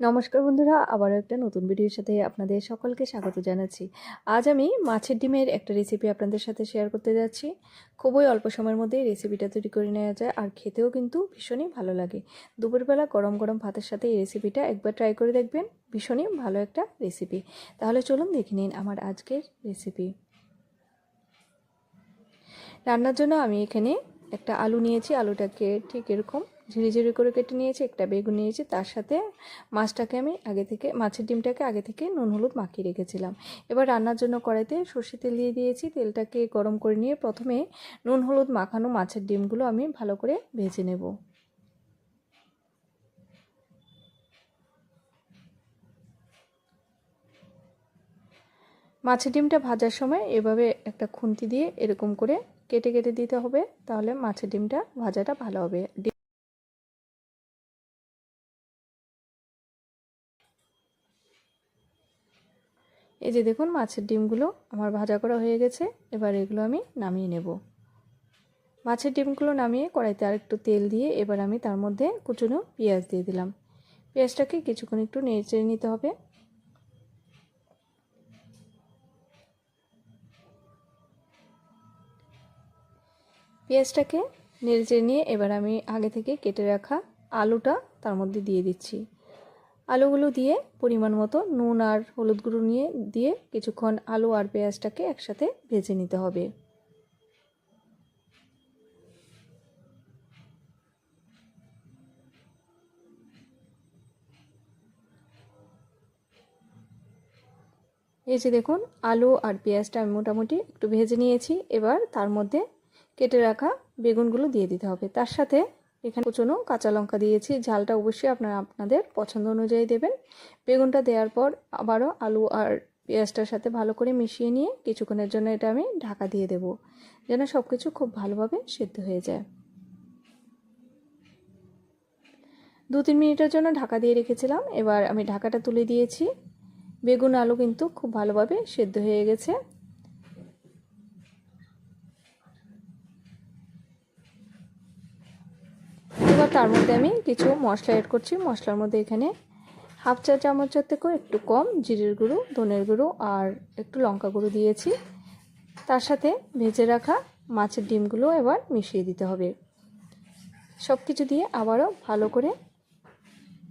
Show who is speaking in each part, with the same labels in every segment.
Speaker 1: নমস্কার বন্ধুরা, আবারও একটা নতুন ভিডিওর সাথে আপনাদের সকলকে স্বাগত জানাচ্ছি। আজ আমি মাছের ডিমের একটা রেসিপি আপনাদের সাথে শেয়ার করতে যাচ্ছি। খুবই অল্প সময়ের মধ্যে রেসিপিটা তৈরি করে নেওয়া যায় আর খেতেও কিন্তু ভীষণই ভালো লাগে। দুপুরবেলা গরম গরম ভাতের সাথে এই রেসিপিটা একবার ট্রাই করে দেখবেন, ভীষণই ভালো একটা রেসিপি তাহলে চলুন দেখে নিন আমার আজকের রেসিপি রান্নার জন্য আমি এখানে একটা আলু নিয়েছি, আলুটাকে ঠিক এরকম ঝিরি ঝিরি করে কেটে নিয়েছি, একটা বেগুন নিয়েছি, তার সাথে মাছটাকে আমি আগে থেকে, মাছের ডিমটাকে আগে থেকে নুন হলুদ মাখিয়ে রেখেছিলাম। এবার রান্নার জন্য কড়াইতে সর্ষে তেল দিয়ে দিয়েছি, তেলটাকে গরম করে নিয়ে প্রথমে নুন হলুদ মাখানো মাছের ডিমগুলো আমি ভালো করে ভেজে নেব। মাছের ডিমটা ভাজার সময় এভাবে একটা খুন্তি দিয়ে এরকম করে কেটে কেটে দিতে হবে, তাহলে মাছের ডিমটা ভাজাটা ভালো হবে। এই যে দেখুন, মাছের ডিমগুলো আমার ভাজা করা হয়ে গেছে। এবার এগুলো আমি নামিয়ে নেব। মাছের ডিমগুলো নামিয়ে কড়াইতে আর একটু তেল দিয়ে এবার আমি তার মধ্যে কুচুনো পেঁয়াজ দিয়ে দিলাম। পেঁয়াজটাকে কিছুক্ষণ একটু নেড়ে নিতে হবে। পেঁয়াজটাকে নেড়ে নিয়ে এবার আমি আগে থেকে কেটে রাখা আলুটা তার মধ্যে দিয়ে দিচ্ছি। আলুগুলো দিয়ে পরিমাণ মতো নুন আর হলুদ গুঁড়ো নিয়ে, দিয়ে কিছুক্ষণ আলু আর পেঁয়াজটাকে একসাথে ভেজে নিতে হবে। এই যে দেখুন, আলু আর পেঁয়াজটা আমি মোটামুটি একটু ভেজে নিয়েছি। এবার তার মধ্যে কেটে রাখা বেগুনগুলো দিয়ে দিতে হবে। তার সাথে এখানে কুচনো কাঁচা লঙ্কা দিয়েছি। ঝালটা অবশ্যই আপনারা আপনাদের পছন্দ অনুযায়ী দেবেন। বেগুনটা দেওয়ার পর আবারও আলু আর পেঁয়াজটার সাথে ভালো করে মিশিয়ে নিয়ে কিছুক্ষণের জন্য এটা আমি ঢাকা দিয়ে দেব, যেন সব কিছু খুব ভালোভাবে সেদ্ধ হয়ে যায়। দু তিন মিনিটের জন্য ঢাকা দিয়ে রেখেছিলাম। এবার আমি ঢাকাটা তুলে দিয়েছি। বেগুন আলু কিন্তু খুব ভালোভাবে সেদ্ধ হয়ে গেছে। এবার তার মধ্যে আমি কিছু মশলা অ্যাড করছি। মশলার মধ্যে এখানে হাফ চা চামচের থেকেও একটু কম, জিরের গুঁড়ো, ধনের গুঁড়ো আর একটু লঙ্কা গুঁড়ো দিয়েছি। তার সাথে ভেজে রাখা মাছের ডিমগুলো এবার মিশিয়ে দিতে হবে। সব কিছু দিয়ে আবারও ভালো করে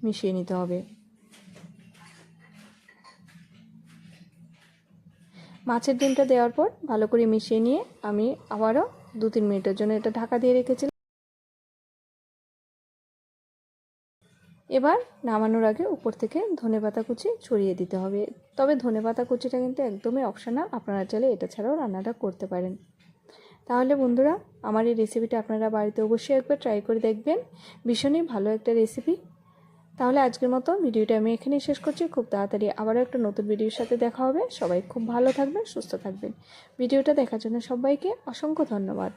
Speaker 1: মিশিয়ে নিতে হবে। মাছের ডিমটা দেওয়ার পর ভালো করে মিশিয়ে নিয়ে আমি আবারও দু তিন মিনিটের জন্য এটা ঢাকা দিয়ে রেখেছিলাম। এবার নামানোর আগে উপর থেকে ধনে পাতা কুচি ছড়িয়ে দিতে হবে। তবে ধনে পাতা কুচিটা কিন্তু একদমই অপশনাল আপনারা চাইলে এটা ছাড়াও রান্নাটা করতে পারেন। তাহলে বন্ধুরা, আমার এই রেসিপিটা আপনারা বাড়িতে অবশ্যই একবার ট্রাই করে দেখবেন। ভীষণই ভালো একটা রেসিপি তাহলে আজকের মতো ভিডিওটা আমি এখানেই শেষ করছি। খুব তাড়াতাড়ি আবারও একটা নতুন ভিডিওর সাথে দেখা হবে। সবাই খুব ভালো থাকবেন, সুস্থ থাকবেন। ভিডিওটা দেখার জন্য সবাইকে অসংখ্য ধন্যবাদ।